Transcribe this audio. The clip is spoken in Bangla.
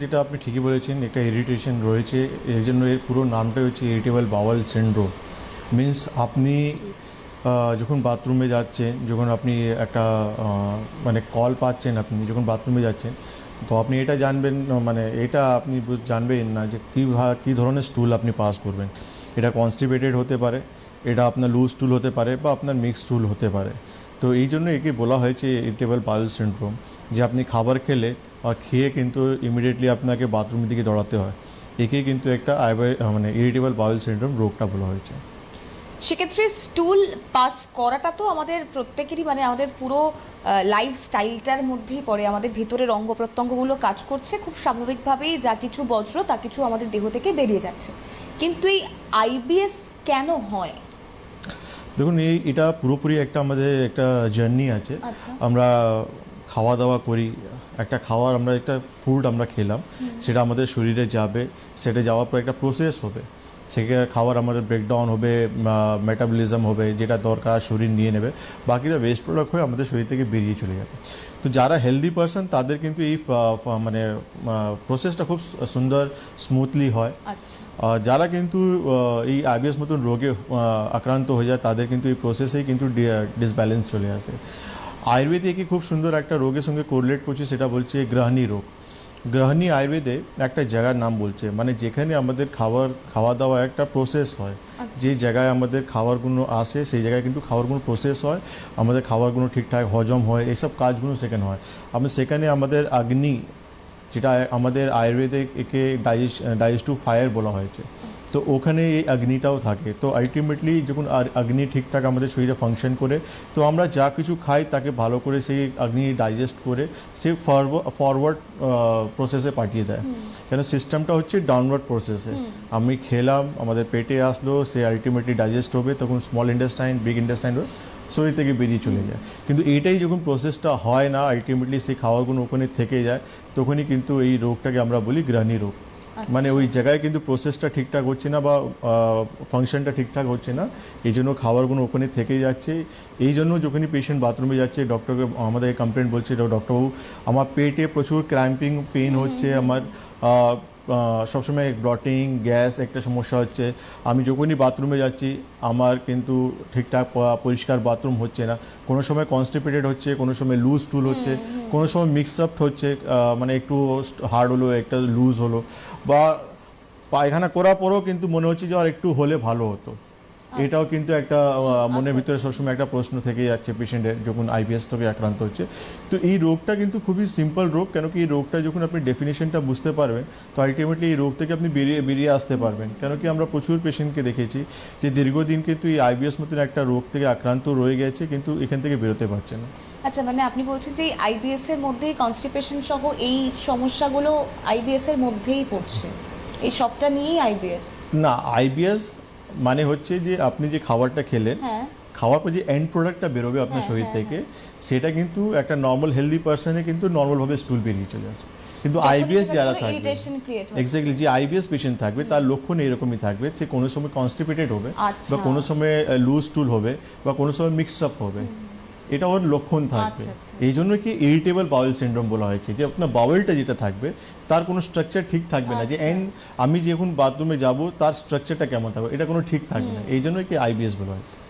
যেটা আপনি ঠিকই বলেছেন, একটা ইরিটেশন রয়েছে। এর জন্য এর পুরো নামটাই হচ্ছে ইরিটেবল বাওয়াল সিন্ড্রোম মিন্স আপনি যখন বাথরুমে যাচ্ছেন, যখন আপনি একটা মানে কল পাচ্ছেন আপনি, যখন বাথরুমে যাচ্ছেন, তো আপনি এটা জানবেন মানে এটা আপনি জানবেন না যে কী কী ধরনের স্টুল আপনি পাস করবেন। এটা কনস্টিপেটেড হতে পারে, এটা আপনার লুজ স্টুল হতে পারে বা আপনার মিক্স স্টুল হতে পারে। তো এই জন্য একে বলা হয়েছে ইরিটেবল বাউল সিন্ড্রোম যে আপনি খাবার খেলে আর খেয়ে কিন্তু ইমিডিয়েটলি আপনাকে বাথরুমের দিকে দৌড়াতে হয়। একে কিন্তু একটা আইবাই- মানে ইরিটেবল বাউল সিন্ড্রোম রোগটা বলা হয়েছে। সেক্ষেত্রে স্টুল পাস করাটা তো আমাদের প্রত্যেকেরই মানে আমাদের পুরো লাইফ স্টাইলটার মধ্যেই পড়ে। আমাদের ভেতরের অঙ্গ প্রত্যঙ্গগুলো কাজ করছে। খুব স্বাভাবিকভাবেই যা কিছু বজ্র তা কিছু আমাদের দেহ থেকে বেরিয়ে যাচ্ছে। কিন্তু এই আইবিএস কেন হয়? দেখুন এই এটা পুরোপুরি একটা আমাদের একটা জার্নি আছে। আচ্ছা। আমরা খাওয়া দাওয়া করি। একটা খাওয়ার আমরা একটা ফুড আমরা খেলাম সেটা আমাদের শরীরে যাবে সেটা যাওয়ার পর একটা প্রসেস হবে। সেটা খাওয়ার আমাদের ব্রেকডাউন হবে মেটাবলিজম হবে যেটা দরকার শরীর নিয়ে নেবে। বাকিটা ওয়েস্ট প্রোডাক্ট হয়ে আমাদের শরীর থেকে বেরিয়ে চলে যাবে। তো যারা হেলদি পারসন তাদের কিন্তু এই মানে প্রসেসটা খুব সুন্দর স্মুথলি হয়। আচ্ছা। যারা কিন্তু এই আইবিএস মতন রোগে আক্রান্ত হয়ে যায় তাদের কিন্তু এই প্রসেসেই কিন্তু ডিসব্যালেন্স চলে আসে। আয়ুর্বেদে কি খুব সুন্দর একটা রোগের সঙ্গে কোরিলেট করছে সেটা বলছে গ্রহণী রোগ। গ্রহণী আয়ুর্বেদে একটা জায়গার নাম বলছে মানে যেখানে আমাদের খাবার খাওয়া দাওয়া একটা প্রসেস হয়। যে জায়গায় আমাদের খাবারগুলো আসে সেই জায়গায় কিন্তু খাবারগুলো প্রসেস হয় আমাদের খাবারগুলো ঠিকঠাক হজম হয় এইসব কাজগুলো সেখানে হয়। আমি সেখানে আমাদের অগ্নি যেটা আমাদের আয়ুর্বেদে একে ডাইজেস্ট ডাইজেস্টিভ ফায়ার বলা হয়েছে। তো ওখানে এই অগ্নিটাও থাকে। তো আলটিমেটলি যখন আর অগ্নি ঠিকঠাক আমাদের শরীরে ফাংশন করে তো আমরা যা কিছু খাই তাকে ভালো করে সেই অগ্নি ডাইজেস্ট করে সে ফরওয়ার্ড প্রসেসে পাঠিয়ে দেয়। কেন সিস্টেমটা হচ্ছে ডাউনওয়ার্ড প্রসেসে আমি খেলাম আমাদের পেটে আসলো সে আলটিমেটলি ডাইজেস্ট হবে তখন স্মল ইন্ডেস্টাইন বিগ ইন্ডেস্টাইন শরীর থেকে বেরিয়ে চলে যায়। কিন্তু এইটাই যখন প্রসেসটা হয় না আলটিমেটলি সেই খাবারগুলো ওখানে থেকে যায় তখনই কিন্তু এই রোগটাকে আমরা বলি গ্রহণী রোগ। মানে ওই জায়গায় কিন্তু প্রসেসটা ঠিকঠাক হচ্ছে না বা ফাংশনটা ঠিকঠাক হচ্ছে না এই জন্য খাবারগুলো ওখানে থেকে যাচ্ছে। এই জন্য যখনই পেশেন্ট বাথরুমে যাচ্ছে ডক্টরকে আমাদের কমপ্লেন বলছে ডক্টরবাবু আমার পেটে প্রচুর ক্র্যাম্পিং পেন হচ্ছে আমার সবসময় ব্লটিং গ্যাস একটা সমস্যা হচ্ছে। আমি যখনই বাথরুমে যাচ্ছি আমার কিন্তু ঠিকঠাক পরিষ্কার বাথরুম হচ্ছে না। কোনো সময় কনস্টিপেটেড হচ্ছে কোনো সময় লুজ টুল হচ্ছে কোনো সময় মিক্স আপ হচ্ছে মানে একটু হার্ড হলো একটা লুজ হলো। বা পায়খানা করার পরেও কিন্তু মনে হচ্ছে যে আর একটু হলে ভালো হতো। এটাও কিন্তু একটা মনের ভিতরে সবসময় একটা প্রশ্ন থেকে যাচ্ছে পেশেন্টের যখন আইবিএস থেকে আক্রান্ত হচ্ছে। তো এই রোগটা কিন্তু খুবই সিম্পল রোগ কেন কি এই রোগটা যখন আপনি ডেফিনেশনটা বুঝতে পারবেন তো আলটিমেটলি এই রোগ থেকে আপনি বেরিয়ে বেরিয়ে আসতে পারবেন। কেন কি আমরা প্রচুর পেশেন্টকে দেখেছি যে দীর্ঘদিন কিন্তু এই আইবিএস মতন একটা রোগ থেকে আক্রান্ত রয়ে গেছে কিন্তু এখান থেকে বেরোতে পারছে না। আচ্ছা মানে আপনি বলছেন যে আইবিএস এর মধ্যেই কনস্টিপেশন সহ এই সমস্যাগুলো আইবিএস এর মধ্যেই পড়ছে। এই সবটা নিয়েই আইবিএস না আইবিএস মানে হচ্ছে যে আপনি যে খাবারটা খেলেন হ্যাঁ। খাওয়ার পর যে এন্ড প্রোডাক্টটা বেরোবে আপনার হ্যাঁ, শরীর হ্যাঁ, থেকে সেটা কিন্তু একটা নর্মাল হেলদি পার্সনে কিন্তু নর্মালভাবে স্টুল বেরিয়ে চলে আসবে। কিন্তু আইবিএস যারা থাকবে এক্স্যাক্টলি যে আইবিএস পেশেন্ট থাকবে তার লক্ষণ এরকমই থাকবে সে কোনো সময় কনস্টিপেটেড হবে আচ্ছা। বা কোনো সময় লুজ স্টুল হবে বা কোনো সময় মিক্সড আপ হবে। এটা ওর লক্ষণ থাকবে। আচ্ছা, আচ্ছা। এই জন্য কি ইরিটেবল বাউল সিন্ড্রোম বলা হয়েছে। যে আপনার বাউলটা যেটা থাকবে তার কোনো স্ট্রাকচার ঠিক থাকবে না। যে অ্যান্ড এন্ড আমি যখন বাথরুমে যাব তার স্ট্রাকচারটা কেমন থাকবে? এটা কোনো ঠিক থাকবে না। এই জন্য কি আইবিএস বলা হয়েছে।